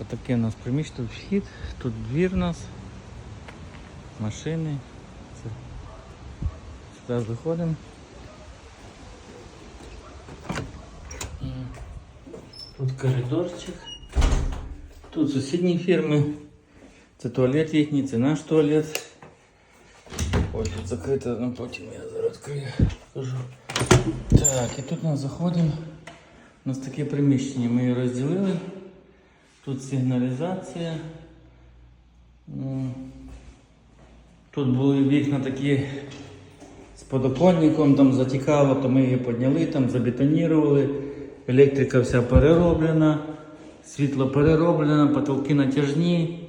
Отаке у нас приміщення, тут вхід, тут двір у нас, машини. Це. Сюди заходимо. М. Тут коридорчик. Тут сусідні фірми. Це туалет їхній, це наш туалет. Ось тут закрито, ну потім я зараз відкрию, покажу. Так, і тут ми заходимо. У нас таке приміщення, ми її розділили. Тут сигналізація. Тут були вікна такі з подоконником, там затікало, то ми її підняли, там забетонували. Електрика вся перероблена, світло перероблено, потолки натяжні.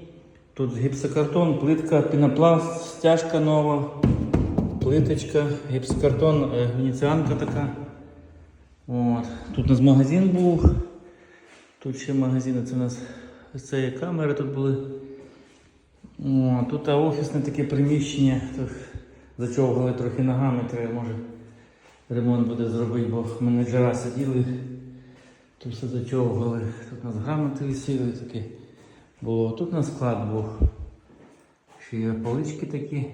Тут гіпсокартон, плитка, пінопласт, стяжка нова, плиточка, гіпсокартон, е, венеціанка така. От. Тут у нас магазин був. Тут ще магазини, це у нас це є камери тут були. О, тут офісне таке приміщення. Зачовгали трохи ногами, треба може ремонт буде зробити, бо менеджера сиділи, тут все зачовгали. Тут у нас грамоти висіли таке було. Тут у нас склад був. Ще є полички такі.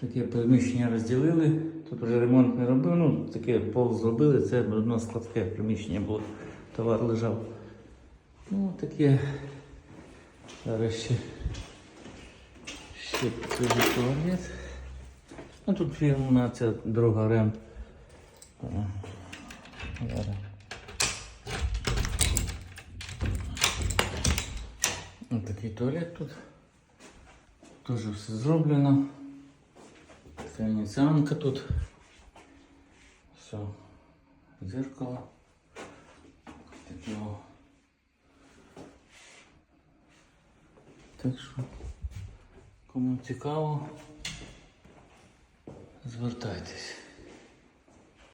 Таке приміщення розділили. Тут вже ремонт не робив, ну таке пол зробили, це одно складське приміщення було, товар лежав. Ну таке. Зараз ще, ще туалет. Ну тут фірма ця дорога ремп. Е, Зараз. Ось такий туалет тут. Теж все зроблено. Це тут. Все. Зеркало. Такого. Так що, кому цікаво, звертайтесь.